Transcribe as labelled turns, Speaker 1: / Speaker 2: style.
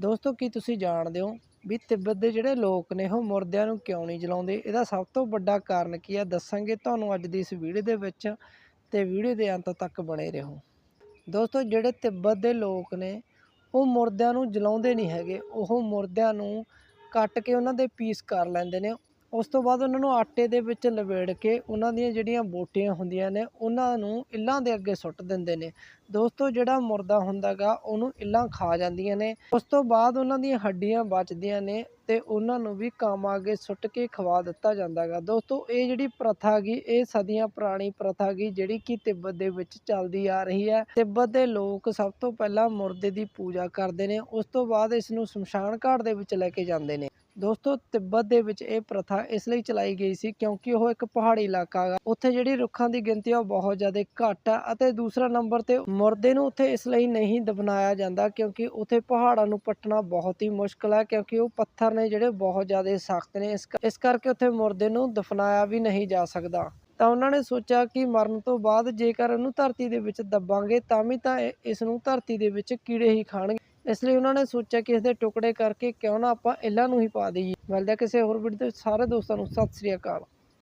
Speaker 1: ਦੋਸਤੋ, ਕੀ ਤੁਸੀਂ ਜਾਣਦੇ ਹੋ ਵੀ ਤਿੱਬਤ ਦੇ ਜਿਹੜੇ ਲੋਕ ਨੇ, ਉਹ ਮੁਰਦਿਆਂ ਨੂੰ ਕਿਉਂ ਨਹੀਂ ਜਲਾਉਂਦੇ? ਇਹਦਾ ਸਭ ਤੋਂ ਵੱਡਾ ਕਾਰਨ ਕੀ ਆ? ਦੱਸਾਂਗੇ ਤੁਹਾਨੂੰ ਅੱਜ ਦੀ ਇਸ ਵੀਡੀਓ ਦੇ ਵਿੱਚ ਤੇ ਵੀਡੀਓ ਦੇ ਅੰਤ ਤੱਕ ਬਣੇ ਰਹੋ। ਦੋਸਤੋ, ਜਿਹੜੇ ਤਿੱਬਤ ਦੇ ਲੋਕ ਨੇ, ਉਹ ਮੁਰਦਿਆਂ ਨੂੰ ਜਲਾਉਂਦੇ ਨਹੀਂ ਹੈਗੇ। ਉਹ ਮੁਰਦਿਆਂ ਨੂੰ ਕੱਟ ਕੇ ਉਹਨਾਂ ਦੇ ਪੀਸ ਕਰ ਲੈਂਦੇ ਨੇ। ਉਸ ਤੋਂ ਬਾਅਦ ਉਹਨਾਂ ਨੂੰ ਆਟੇ ਦੇ ਵਿੱਚ ਲਵੇੜ ਕੇ ਉਹਨਾਂ ਦੀਆਂ ਜਿਹੜੀਆਂ ਬੋਟੀਆਂ ਹੁੰਦੀਆਂ ਨੇ, ਉਹਨਾਂ ਨੂੰ ਇੱਲਾਂ ਦੇ ਅੱਗੇ ਸੁੱਟ ਦਿੰਦੇ ਨੇ। ਦੋਸਤੋ, ਜਿਹੜਾ ਮੁਰਦਾ ਹੁੰਦਾਗਾ, ਉਹਨੂੰ ਇੱਲਾਂ ਖਾ ਜਾਂਦੀਆਂ ਨੇ। ਉਸ ਤੋਂ ਬਾਅਦ ਉਹਨਾਂ ਦੀਆਂ ਹੱਡੀਆਂ ਬਚਦੀਆਂ ਨੇ ਤੇ ਉਹਨਾਂ ਨੂੰ ਵੀ ਕਾਮਾਂ ਅੱਗੇ ਸੁੱਟ ਕੇ ਖਵਾ ਦਿੱਤਾ ਜਾਂਦਾਗਾ। ਦੋਸਤੋ, ਇਹ ਜਿਹੜੀ ਪ੍ਰਥਾ ਗੀ, ਇਹ ਸਦੀਆਂ ਪੁਰਾਣੀ ਪ੍ਰਥਾ ਗੀ, ਜਿਹੜੀ ਕਿ ਤਿੱਬਤ ਦੇ ਵਿੱਚ ਚੱਲਦੀ ਆ ਰਹੀ ਹੈ। ਤਿੱਬਤ ਦੇ ਲੋਕ ਸਭ ਤੋਂ ਪਹਿਲਾਂ ਮੁਰਦੇ ਦੀ ਪੂਜਾ ਕਰਦੇ ਨੇ, ਉਸ ਤੋਂ ਬਾਅਦ ਇਸ ਨੂੰ ਸ਼ਮਸ਼ਾਨ ਘਾਟ ਦੇ ਵਿੱਚ ਲੈ ਕੇ ਜਾਂਦੇ ਨੇ। ਦੋਸਤੋ, ਤਿੱਬਤ ਦੇ ਵਿੱਚ ਇਹ ਪ੍ਰਥਾ ਇਸ ਲਈ ਚਲਾਈ ਗਈ ਸੀ ਕਿਉਂਕਿ ਉਹ ਇੱਕ ਪਹਾੜੀ ਇਲਾਕਾ ਹੈ ਉੱਥੇ ਜਿਹੜੀ ਰੁੱਖਾਂ ਦੀ ਗਿਣਤੀ ਉਹ ਬਹੁਤ ਜ਼ਿਆਦਾ ਘੱਟ ਆ ਅਤੇ ਦੂਸਰਾ ਨੰਬਰ ਤੇ ਮੁਰਦੇ ਨੂੰ ਉੱਥੇ ਇਸ ਲਈ ਨਹੀਂ ਦਫਨਾਇਆ ਜਾਂਦਾ ਕਿਉਂਕਿ ਉੱਥੇ ਪਹਾੜਾਂ ਨੂੰ ਪੱਟਣਾ ਬਹੁਤ ਹੀ ਮੁਸ਼ਕਲ ਹੈ ਕਿਉਂਕਿ ਉਹ ਪੱਥਰ ਨੇ ਜਿਹੜੇ ਬਹੁਤ ਜ਼ਿਆਦਾ ਸਖਤ ਨੇ। ਇਸ ਕਰਕੇ ਉੱਥੇ ਮੁਰਦੇ ਨੂੰ ਦਫਨਾਇਆ ਵੀ ਨਹੀਂ ਜਾ ਸਕਦਾ। ਤਾਂ ਉਹਨਾਂ ਨੇ ਸੋਚਿਆ ਕਿ ਮਰਨ ਤੋਂ ਬਾਅਦ ਜੇਕਰ ਇਹਨੂੰ ਧਰਤੀ ਦੇ ਵਿੱਚ ਦੱਬਾਂਗੇ ਤਾਂ ਵੀ ਤਾਂ ਇਹ- ਇਸ ਨੂੰ ਧਰਤੀ ਦੇ ਵਿੱਚ ਕੀੜੇ ਹੀ ਖਾਣਗੇ। ਇਸ ਲਈ ਉਹਨਾਂ ਨੇ ਸੋਚਿਆ ਕਿ ਇਸ ਦੇ ਟੁਕੜੇ ਕਰਕੇ ਕਿਉਂ ਨਾ ਆਪਾਂ ਇਹਨਾਂ ਨੂੰ ਹੀ ਪਾ ਦਈਏ। ਮਿਲਦਾ ਕਿਸੇ ਹੋਰ ਵੀਡੀਓ ਤੇ ਸਾਰੇ ਦੋਸਤਾਂ ਨੂੰ ਸਤਿ ਸ੍ਰੀ ਅਕਾਲ।